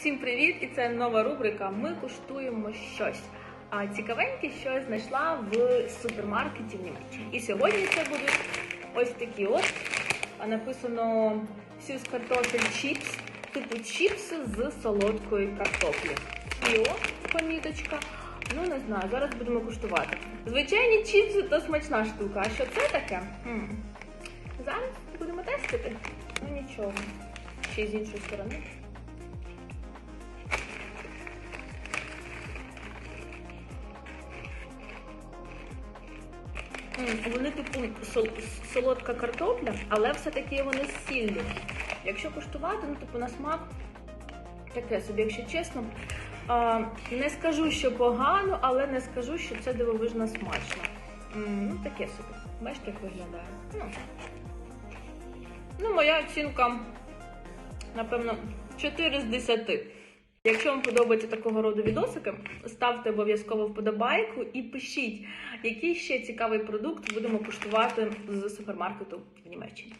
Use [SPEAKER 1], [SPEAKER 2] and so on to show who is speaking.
[SPEAKER 1] Всім привіт! І це нова рубрика. Ми куштуємо щось. А цікавеньке щось знайшла в супермаркеті в Німеччині. І сьогодні це будуть ось такі от. Написано сюз картофель чіпс, типу чіпси з солодкою картоплі. І от поміточка. Ну не знаю, зараз будемо куштувати. Звичайні чіпси то смачна штука. А що це таке? М. Зараз будемо тестити. Ну нічого. Ще з іншої сторони. Вони типу солодка картопля, але все-таки вони сіллю. Якщо куштувати, ну типу на смак таке собі, якщо чесно. А, не скажу, що погано, але не скажу, що це дивовижно смачно. Ну, таке собі. Бачите, як виглядає. Ну, ну моя оцінка, напевно, 4 з 10. Якщо вам подобаються такого роду відосики, ставте обов'язково вподобайку і пишіть, який ще цікавий продукт будемо куштувати з супермаркету в Німеччині.